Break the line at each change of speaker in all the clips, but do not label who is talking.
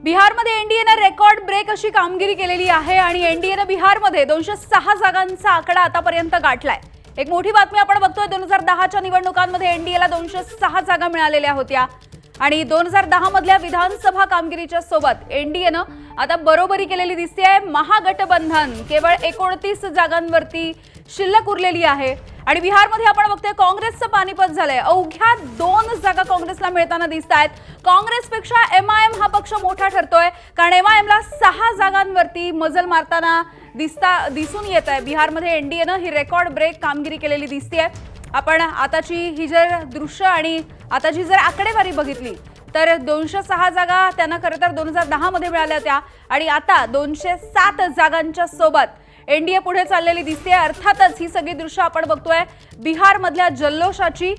बिहारमध्ये एनडीएनं record break अशी कामगिरी केलेली आहे आणि एनडीएनं बिहारमध्ये दोनशे सहा जागांचा आकडा आतापर्यंत गाठलाय. एक मोठी बातमी आपण बघतोय दोन हजार दहाच्या निवडणुकांमध्ये एनडीएला दोनशे सहा जागा मिळालेल्या होत्या. आणि दोन हजार दहा मधल्या विधानसभा कामगिरीच्या सोबत एनडीएनं आता बरोबरी केलेली दिसते आहे महागठबंधन केवळ एकोणतीस जागांवरती शिल्लक उरलेली आहे. आणि बिहारमध्ये आपण बघतोय काँग्रेसचं पानिपत झालंय. अवघ्या दोन जागा काँग्रेसला मिळताना दिसत आहेत. काँग्रेसपेक्षा एम आय एम हा पक्ष मोठा ठरतोय. कारण एम आय एमला सहा जागांवरती मजल मारताना दिसता दिसून येत आहे. बिहारमध्ये एनडीएनं ही रेकॉर्ड ब्रेक कामगिरी केलेली दिसते आपण आताची ही जर दृश्य आणि आताची जर आकडेवारी बघितली तर दोनशे सहा जागा त्यांना खरं तर दोन हजार दहामध्ये मिळाल्या होत्या. आणि आता दोनशे सात जागांच्या सोबत एनडीए पुढे चाललेली दिसते अर्थातच ही सगळी दृश्य आपण बघतोय. बिहारमधल्या जल्लोषाची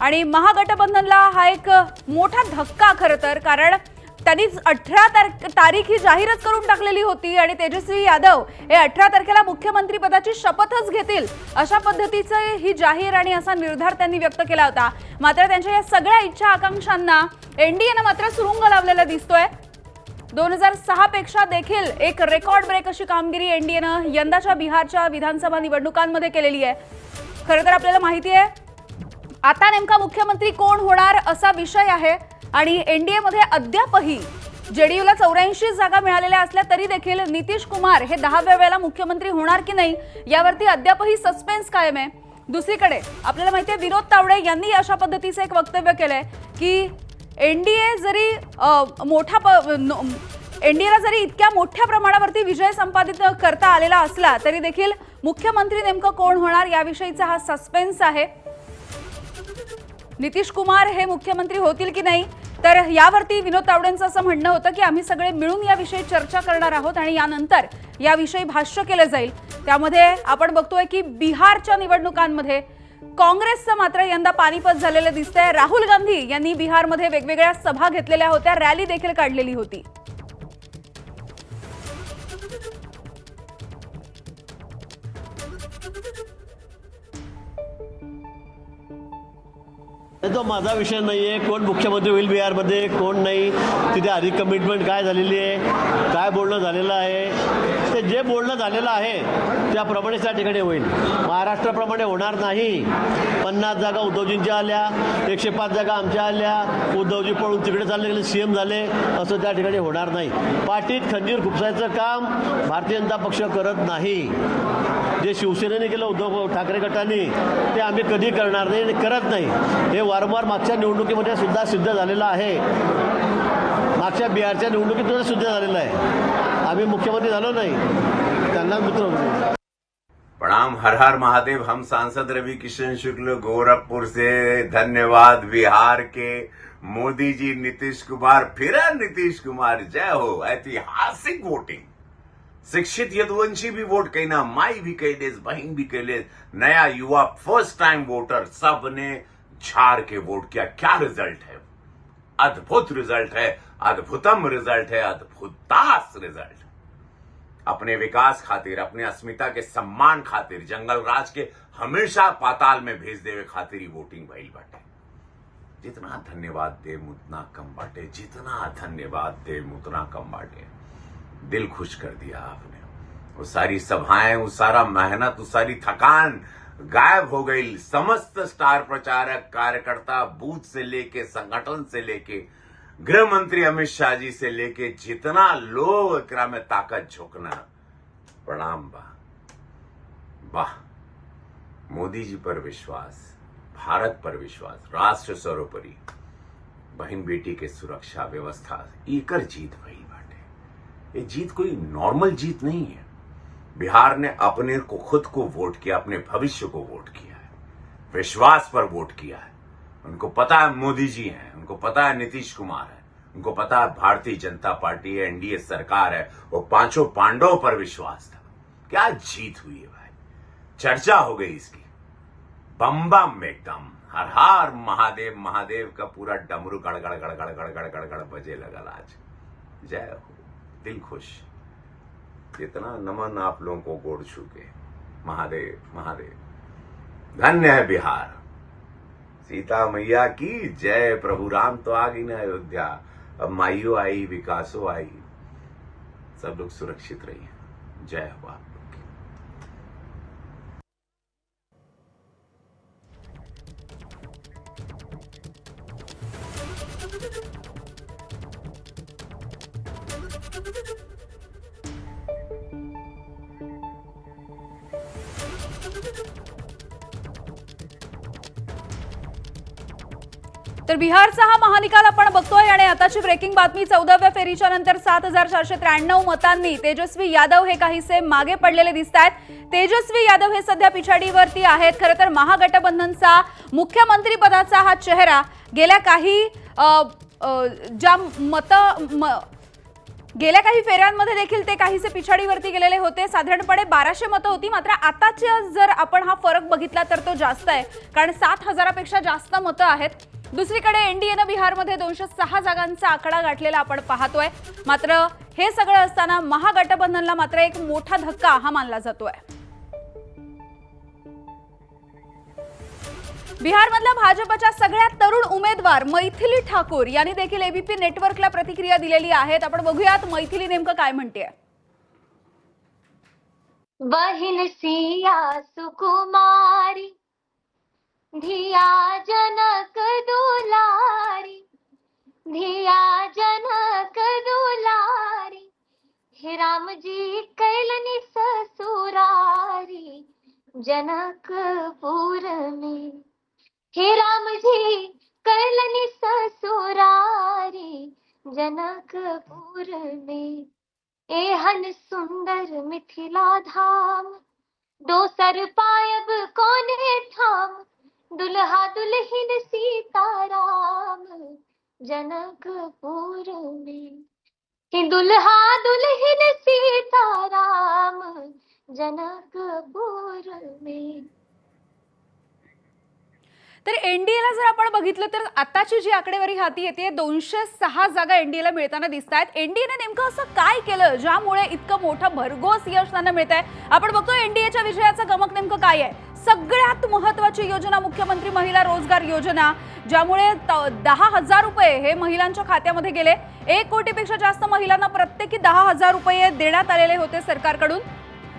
आणि महागठबंधनला हा एक मोठा धक्का खरं तर कारण त्यांनी अठरा तार तारीख ही जाहीरच करून टाकलेली होती आणि तेजस्वी यादव हे अठरा तारखेला मुख्यमंत्री पदाची शपथच घेतील अशा पद्धतीचं ही जाहीर आणि असा निर्धार त्यांनी व्यक्त केला होता. मात्र त्यांच्या या सगळ्या इच्छा आकांक्षांना एनडीएनं मात्र सुरुंग लावलेला दिसतोय. दोन हजार सहा पेक्षा देखील एक रेकॉर्ड ब्रेक अशी कामगिरी एनडीएनं यंदाच्या बिहारच्या विधानसभा निवडणुकांमध्ये केलेली आहे. खरं तर आपल्याला माहिती आहे आता नेमका मुख्यमंत्री कोण होणार असा विषय आहे आणि एनडीए मध्ये अद्यापही जेडीयूला चौऱ्याऐंशी जागा मिळालेल्या असल्या तरी देखील नितीश कुमार हे दहाव्या वेळेला मुख्यमंत्री होणार की नाही यावरती अद्यापही सस्पेन्स कायम आहे. दुसरीकडे आपल्याला माहिती आहे विनोद तावडे यांनी अशा पद्धतीचं एक वक्तव्य केलंय की एनडीए जरी अ, मोठा एनडीएला जरी इतक्या मोठ्या प्रमाणावरती विजय संपादित करता आलेला असला तरी देखील मुख्यमंत्री नेमकं कोण होणार याविषयीचा हा सस्पेन्स आहे. नितीश कुमार हे मुख्यमंत्री होतील की नाही तर यावरती विनोद तावडेंचं असं म्हणणं होतं की आम्ही सगळे मिळून याविषयी चर्चा करणार आहोत आणि यानंतर याविषयी भाष्य केलं जाईल. त्यामध्ये आपण बघतोय की बिहारच्या निवडणुकांमध्ये काँग्रेसचं मात्र यंदा पानिपत झालेलं दिसतंय. राहुल गांधी यांनी बिहारमध्ये वेगवेगळ्या सभा घेतलेल्या होत्या. रॅली देखील काढलेली होती.
तो माझा विषय नाही आहे कोण मुख्यमंत्री होईल बिहारमध्ये कोण नाही. तिथे आधी कमिटमेंट काय झालेली आहे काय बोलणं झालेलं आहे. ते जे बोलणं झालेलं आहे त्याप्रमाणे त्या ठिकाणी होईल. महाराष्ट्राप्रमाणे होणार नाही. पन्नास जागा उद्धवजींच्या आल्या एकशे पाच जागा आमच्या आल्या. उद्धवजी पळून तिकडे चालले गेले सी एम झाले. असं त्या ठिकाणी होणार नाही. पाठीत खंजीर खुपसायचं काम भारतीय जनता पक्ष करत नाही. जे शिवसेनेने केलं उद्धव ठाकरे गटाने ते आम्ही कधी करणार नाही आणि करत नाही. हे वारंवार वारंवार मागच्या निवडणुकीमध्ये सुद्धा सिद्ध झालेलं आहे. मागच्या बिहारच्या निवडणुकीत सिद्ध झालेलं आहे. आम्ही मुख्यमंत्री झालो नाही. त्यांना मित्र
प्रणाम हर हर महादेव. हम सांसद रवि किशन शुक्ल गोरखपुर से. धन्यवाद बिहार के. मोदी जी नीतीश कुमार फिर नीतीश कुमार जय हो. ऐतिहासिक वोटिंग शिक्षित यदुवंशी भी वोट कहना माई भी कह दे बहन भी कह दे नया युवा फर्स्ट टाइम वोटर सब ने के वोट किया, क्या रिज़ल्ट है? अद्भुत रिज़ल्ट है, अद्भुतम रिज़ल्ट है, अद्भुतास रिज़ल्ट अपने विकास खातिर, अपने अस्मिता के सम्मान खातिर, जंगल राज के हमेशा पाताल में भेज देवे खातिर ही वोटिंग भइल बाटे। जितना धन्यवाद दे उतना कम बाटे। जितना धन्यवाद दे उतना कम बाटे। दिल खुश कर दिया आपने। वो सारी सभाएँ, वो सारा मेहनत, वो सारी थकान गायब हो गई समस्त स्टार प्रचारक, कार्यकर्ता, बूथ से लेके, संगठन से लेके, गृह मंत्री अमित शाह जी से लेके जितना लोग एकरा में ताकत झोंकना। प्रणाम बा। वाह, मोदी जी पर विश्वास, भारत पर विश्वास, राष्ट्र सर्वोपरि बहन बेटी के सुरक्षा व्यवस्था, एकर जीत भई बाटे। ये जीत कोई नॉर्मल जीत नहीं है। बिहार ने अपने को, खुद को वोट किया, अपने भविष्य को वोट किया है। विश्वास पर वोट किया है। उनको पता है मोदी जी हैं, उनको पता है नीतीश कुमार है, उनको पता है भारतीय जनता पार्टी है, एनडीए सरकार है वो पाँचों पांडवों पर विश्वास था। क्या जीत हुई है भाई? चर्चा हो गई इसकी। बम बम एकदम। हर हर महादेव महादेव का पूरा डमरू गड़ गड़ गड़ गड़ गड़ गड़ गड़ गड़ बजे लगल आज। जय हो। दिल खुश। जितना नमन आप लोगों को गोड़ छू के महादेव महादेव। धन्य है बिहार। सीता मैया की जय प्रभु। राम तो आ गई ना अयोध्या। अब माइयो आई, विकासो आई। सब लोग सुरक्षित रहिए। जय हो आप।
तर बिहारचा हा महानिकाल आपण बघतोय आणि आताची ब्रेकिंग बातमी चौदाव्या फेरीच्या नंतर सात हजार चारशे त्र्याण्णव मतांनी तेजस्वी यादव हे काहीसे मागे पडलेले दिसत आहेत तेजस्वी यादव हे सध्या पिछाडीवरती आहेत. खरं तर महागठबंधनचा मुख्यमंत्री पदाचा हा चेहरा गेल्या काही ज्या मत म- गेल्या काही फेऱ्यांमध्ये देखील ते काहीसे पिछाडीवरती गेलेले होते. साधारणपणे बाराशे मतं होती. मात्र आताच्या जर आपण हा फरक बघितला तर तो जास्त आहे. कारण सात हजारापेक्षा जास्त मतं आहेत. दुसरीकडे एनडीएनं बिहारमध्ये दोनशे सहा जागांचा आकडा गाठलेला आपण पाहतोय. मात्र हे सगळं असताना महागठबंधनला मात्र एक मोठा धक्का हा मानला जातोय. बिहारमधल्या भाजपच्या सगळ्यात तरुण उमेदवार मैथिली ठाकूर यांनी देखील एबीपी नेटवर्कला प्रतिक्रिया दिलेली आहेत. आपण बघूयात मैथिली नेमकं काय म्हणते
बहिन सिया सुकुमारी धिया जनक दुलारी धिया जनक दुलारी हे रामजी कैलनी ससुरारी जनकपुर में हे रामजी कैलनी ससुरारी जनकपुर में एहन सुंदर मिथिला धाम दोसर पायब कोने ठाम दुल्हा दुल्हन सीताराम जनकपुर में दुल्हा दुल्हन सीताराम जनकपुर में
तर एनडीएला जर आपण बघितलं तर आताची जी आकडेवारी हाती येते दोनशे सहा जागा एनडीएला मिळताना दिसत आहेत एनडीएने नेमकं असं काय केलं ज्यामुळे इतकं मोठं भरघोस यश त्यांना मिळत आहे आपण बघतो एनडीएच्या विजयाचं गमक नेमकं काय आहे? सगळ्यात महत्वाची योजना मुख्यमंत्री महिला रोजगार योजना ज्यामुळे त- दहा हजार रुपये हे महिलांच्या खात्यामध्ये गेले. एक कोटीपेक्षा जास्त महिलांना प्रत्येकी दहा हजार रुपये देण्यात आलेले होते सरकारकडून.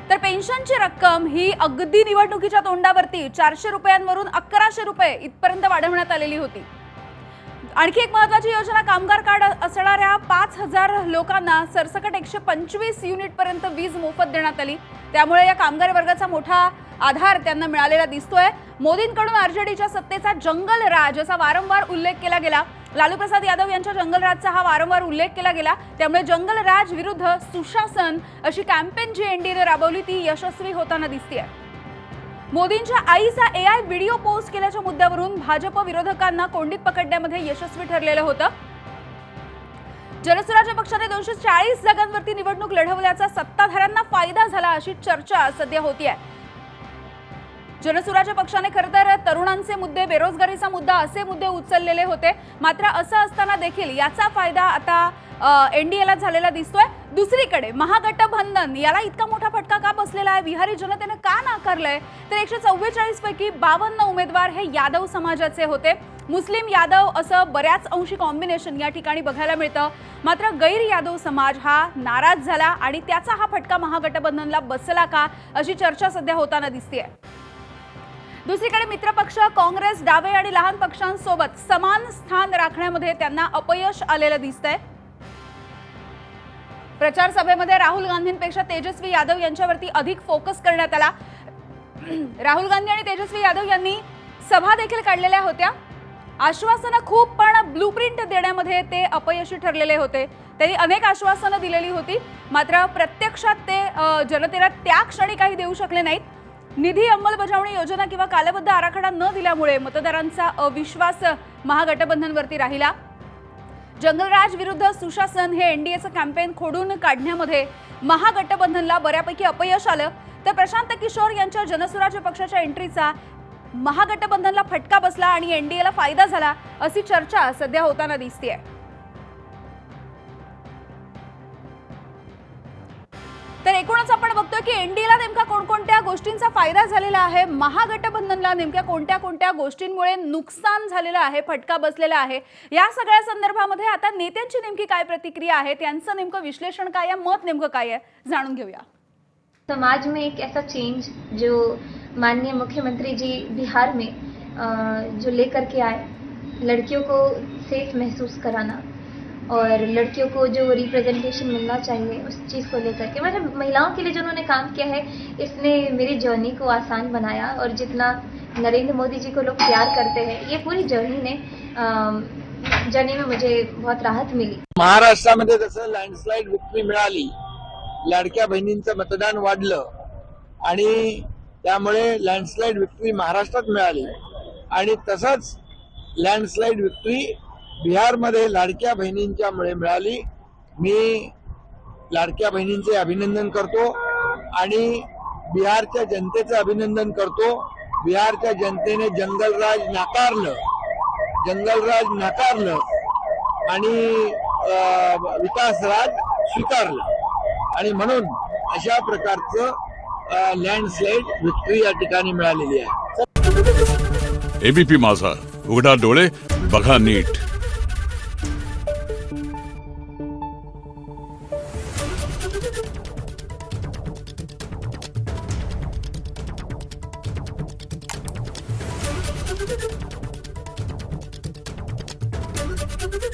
तर पेन्शनची रक्कम ही अगदी निवडणुकीच्या तोंडावरती चारशे रुपयांवरून अकराशे रुपये इथपर्यंत वाढवण्यात आलेली होती. आणखी एक महत्वाची योजना कामगार कार्ड असणाऱ्या पाच हजार लोकांना सरसकट एकशे पंचवीस युनिट पर्यंत वीज मोफत देण्यात आली. त्यामुळे या कामगार वर्गाचा मोठा आधार त्यांना मिळालेला दिसतोय. मोदींकडून आरजेडीच्या सत्तेचा जंगल राज असा वारंवार उल्लेख केला गेला. लालू प्रसाद यादव यांच्या जंगल राजचा हा वारंवार उल्लेख केला गेला. त्यामुळे जंगल राज विरुद्ध सुशासन अशी कॅम्पेन जी एनडीएने राबवली ती यशस्वी होताना दिसतीये. मोदींच्या आईचा ए आय व्हिडिओ पोस्ट केल्याच्या मुद्द्यावरून भाजप विरोधकांना कोंडीत पकडण्यामध्ये यशस्वी ठरलेलं होतं. जनसुराज्य पक्षाने दोनशे चाळीस जागांवरती निवडणूक लढवल्याचा सत्ताधाऱ्यांना फायदा झाला अशी चर्चा सध्या होतीये. जनसुराज्य पक्षाने खरं तर तरुणांचे मुद्दे बेरोजगारीचा मुद्दा असे मुद्दे उचललेले होते. मात्र असं असताना देखील याचा फायदा आता एनडीएला झालेला दिसतोय. दुसरीकडे महागठबंधन याला इतका मोठा फटका का बसलेला आहे? बिहारी जनतेनं का नाकारलंय? तर एकशे चव्वेचाळीस पैकी बावन्न उमेदवार हे यादव समाजाचे होते. मुस्लिम यादव असं बऱ्याच अंशी कॉम्बिनेशन या ठिकाणी बघायला मिळतं. मात्र गैर यादव समाज हा नाराज झाला आणि त्याचा हा फटका महागठबंधनला बसला का अशी चर्चा सध्या होताना दिसते दुसरीकडे मित्रपक्ष काँग्रेस डावे आणि लहान पक्षांसोबत समान स्थान राखण्यामध्ये त्यांना अपयश आलेलं दिसतंय. प्रचार सभेमध्ये राहुल गांधींपेक्षा तेजस्वी यादव यांच्यावरती अधिक फोकस करण्यात आला. राहुल गांधी आणि तेजस्वी यादव यांनी सभा देखील काढलेल्या होत्या. आश्वासनं खूप पण ब्लूप्रिंट देण्यामध्ये ते अपयशी ठरलेले होते. त्यांनी अनेक आश्वासनं दिलेली होती. मात्र प्रत्यक्षात ते जनतेला त्या क्षणी काही देऊ शकले नाहीत. निधी अंमलबजावणी योजना किंवा कालबद्ध आराखडा न दिल्यामुळे मतदारांचा अविश्वास महागठबंधनवरती राहिला. जंगलराज विरुद्ध सुशासन हे एनडीएचं कॅम्पेन खोडून काढण्यामध्ये महागठबंधनला बऱ्यापैकी अपयश आलं. तर प्रशांत किशोर यांच्या जनसुराज्य पक्षाच्या एंट्रीचा महागठबंधनला फटका बसला आणि एनडीएला फायदा झाला अशी चर्चा सध्या होताना दिसतेय. एकूणच आपण बघतोय की एनडीएला नेमका कोणकोणत्या गोष्टींचा फायदा झालेला आहे? महागठबंधनला नेमक्या कोणत्या कोणत्या गोष्टींमुळे नुकसान झालेलं आहे फटका बसलेला आहे? या सगळ्या संदर्भामध्ये आता नेत्यांची नेमकी काय प्रतिक्रिया आहे त्यांचं नेमकं विश्लेषण काय आहे? मत नेमकं काय आहे? जाणून घेऊया.
समाज में एक ऐसा चेंज जो माननीय मुख्यमंत्री जी बिहार में जो लेकर के आए लड़कियों को सेफ महसूस कराना। और लड़कियों को जो रिप्रेजेंटेशन मिलना चाहिए उस चीज़ को लेकर के। मतलब महिलाओं के लिए जो उन्होंने काम किया है इसने मेरी जर्नी को आसान बनाया और जितना नरेंद्र मोदी जी को लोग प्यार करते हैं ये पूरी जर्नी ने जर्नी में मुझे बहुत राहत मिली।
महाराष्ट्रामध्ये जसं लँडस्लाईड विक्ट्री मिळाली लाडक्या बहिणींचं मतदान वाढलं आणि त्यामुळे लँडस्लाईड विक्ट्री महाराष्ट्रात मिळाली. आणि तसंच लँडस्लाईड विक्ट्री बिहारमध्ये लाडक्या बहिणींच्या मुळे मिळाली. मी लाडक्या बहिणींचे अभिनंदन करतो आणि बिहारच्या जनतेचं अभिनंदन करतो. बिहारच्या जनतेने जंगलराज नाकारलं. जंगलराज नाकारलं आणि विकासराज स्वीकारलं. आणि म्हणून अशा प्रकारचं लँडस्लाईड विक्ट्री या ठिकाणी मिळालेली आहे.
एबीपी माझा. उघडा डोळे बघा नीट.